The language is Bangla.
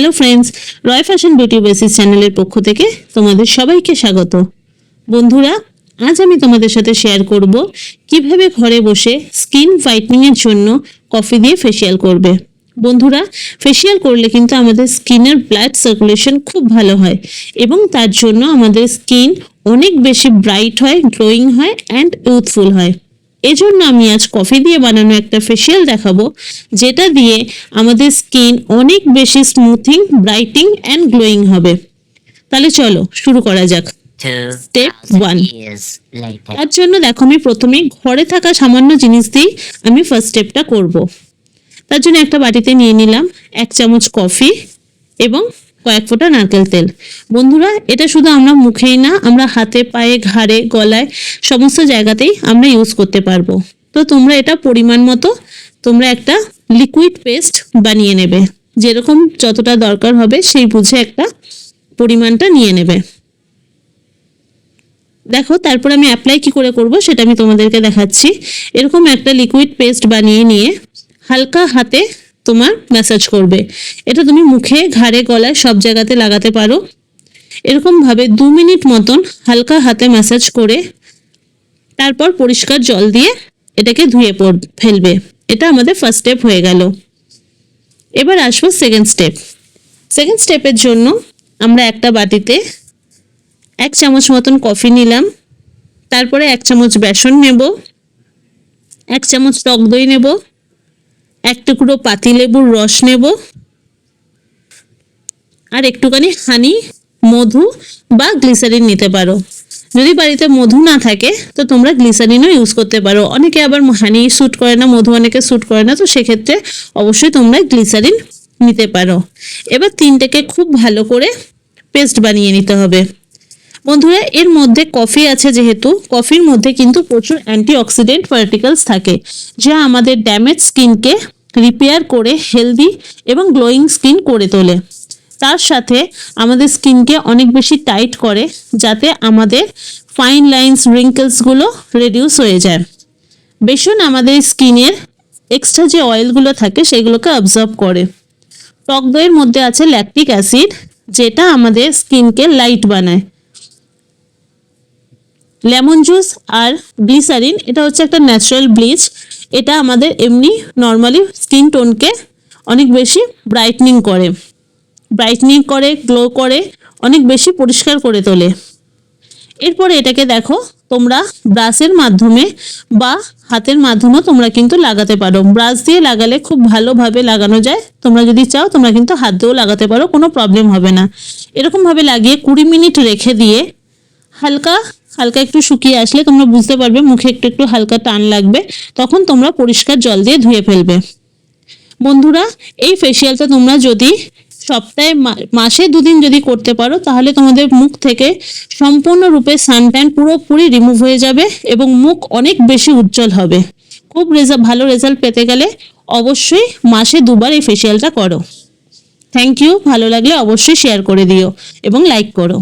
Hello friends Roy fashion beauty basis চ্যানেলের পক্ষ থেকে তোমাদের সবাইকে স্বাগত। বন্ধুরা, আজ আমি তোমাদের সাথে শেয়ার করব কীভাবে ঘরে বসে স্কিন হোয়াইটনিং এর জন্য কফি দিয়ে ফেসিয়াল করবে। বন্ধুরা ফেসিয়াল করলে কিন্তু আমাদের স্কিনের ব্লাড সার্কুলেশন খুব ভালো হয় এবং তার জন্য আমাদের স্কিন অনেক বেশি ব্রাইট হয় গ্লোয়িং হয় অ্যান্ড ইউথফুল হয়। এজন্য আমি আজ কফি দিয়ে বানানো একটা ফেসিয়াল দেখাবো, যেটা দিয়ে আমাদের স্কিন অনেক বেশি স্মুথিং ব্রাইটিং অ্যান্ড গ্লোয়িং হবে তাহলে চলো, শুরু করা যাক years later. তার জন্য দেখো, আমি প্রথমে ঘরে থাকা সামান্য জিনিস দিয়েই আমি ফার্স্ট স্টেপটা করব। তার জন্য একটা বাটিতে নিয়ে নিলাম এক চামচ কফি এবং কয়েক ফোঁটা নারকেল তেল। বন্ধুরা, এটা শুধু আমরা মুখেই না, আমরা হাতে, পায়ে, ঘাড়ে, গলায় সমস্ত জায়গাতেই আমরা ইউজ করতে পারব। তো তোমরা এটা পরিমাণ মতো তোমরা একটা লিকুইড পেস্ট বানিয়ে নেবে। যেরকম যতটা দরকার হবে সেই বুঝে একটা পরিমাণটা নিয়ে নেবে। দেখো, তারপর আমি অ্যাপ্লাই কি করে করব সেটা আমি তোমাদেরকে দেখাচ্ছি। এরকম একটা লিকুইড পেস্ট বানিয়ে নিয়ে হালকা হাতে তোমার ম্যাসাজ করবে। এটা তুমি মুখে, ঘাড়ে, গলায় সব জায়গাতে লাগাতে পারো। এরকম ভাবে দু মিনিট মতন হালকা হাতে ম্যাসাজ করে, তারপর পরিষ্কার জল দিয়ে এটাকে ধুয়ে পড়, ফেলবে। এটা আমাদের ফার্স্ট স্টেপ হয়ে গেল। এবার আসব সেকেন্ড স্টেপ সেকেন্ড স্টেপের জন্য আমরা একটা বাটিতে এক চামচ মতন কফি নিলাম। তারপরে এক চামচ বেসন নেব। এক চামচ টক দই নেব। এক টুকরো পাতিলেবুর রস নেব। আর একটুখানি হানি, মধু বা গ্লিসারিন নিতে পারো। যদি বাড়িতে মধু না থাকে, তো তোমরা গ্লিসারিনও ইউজ করতে পারো। অনেকে আবার হানি স্যুট করে না, মধু অনেকে স্যুট করে না, তো সেক্ষেত্রে অবশ্যই তোমরা গ্লিসারিন নিতে পারো। এবার তিনটেকে খুব ভালো করে পেস্ট বানিয়ে নিতে হবে। বন্ধুরা, এর মধ্যে কফি আছে যেহেতু কফির মধ্যে কিন্তু প্রচুর অ্যান্টিঅক্সিডেন্ট পার্টিকেলস থাকে, যা আমাদের ড্যামেজ স্কিনকে রিপেয়ার করে হেলদি এবং গ্লোয়িং স্কিন করে তোলে। তার সাথে আমাদের স্কিনকে অনেক বেশি টাইট করে, যাতে আমাদের ফাইন লাইন্স রিঙ্কেলসগুলো রিডিউস হয়ে যায়। বেসন আমাদের স্কিনের এক্সট্রা যে অয়েলগুলো থাকে, সেগুলোকে অবজর্ভ করে। টক দইয়ের মধ্যে আছে ল্যাকটিক অ্যাসিড যেটা আমাদের স্কিনকে লাইট বানায়। লেমন জুস আর গ্লিসারিন, এটা হচ্ছে একটা ন্যাচারাল ব্লিচ এটা আমাদের এমনি নর্মালি স্কিন টোনকে অনেক বেশি ব্রাইটনিং করে। ব্রাইটনিং করে গ্লো করে, অনেক বেশি পরিষ্কার করে তোলে। এরপরে এটাকে দেখো, তোমরা ব্রাশের মাধ্যমে বা হাতের মাধ্যমেও তোমরা কিন্তু লাগাতে পারো। ব্রাশ দিয়ে লাগালে খুব ভালোভাবে লাগানো যায়। তোমরা যদি চাও, তোমরা কিন্তু হাত দিয়েও লাগাতে পারো, কোনো প্রবলেম হবে না। এরকমভাবে লাগিয়ে কুড়ি মিনিট রেখে দিয়ে হালকা হালকা একটু শুকিয়ে আসলে তোমরা বুঝতে পারবে, মুখে একটু একটু হালকা টান লাগবে, তখন তোমরা পরিষ্কার জল দিয়ে ধুয়ে ফেলবে। বন্ধুরা, এই ফেসিয়ালটা তোমরা যদি সপ্তাহে মাসে দুদিন যদি করতে পারো, তাহলে তোমাদের মুখ থেকে সম্পূর্ণরূপে সানট্যান পুরোপুরি রিমুভ হয়ে যাবে এবং মুখ অনেক বেশি উজ্জ্বল হবে। খুব রেজাল্ট ভালো রেজাল্ট পেতে গেলে অবশ্যই মাসে দুবার এই ফেসিয়ালটা করো। থ্যাংক ইউ ভালো লাগলে অবশ্যই শেয়ার করে দিও এবং লাইক করো।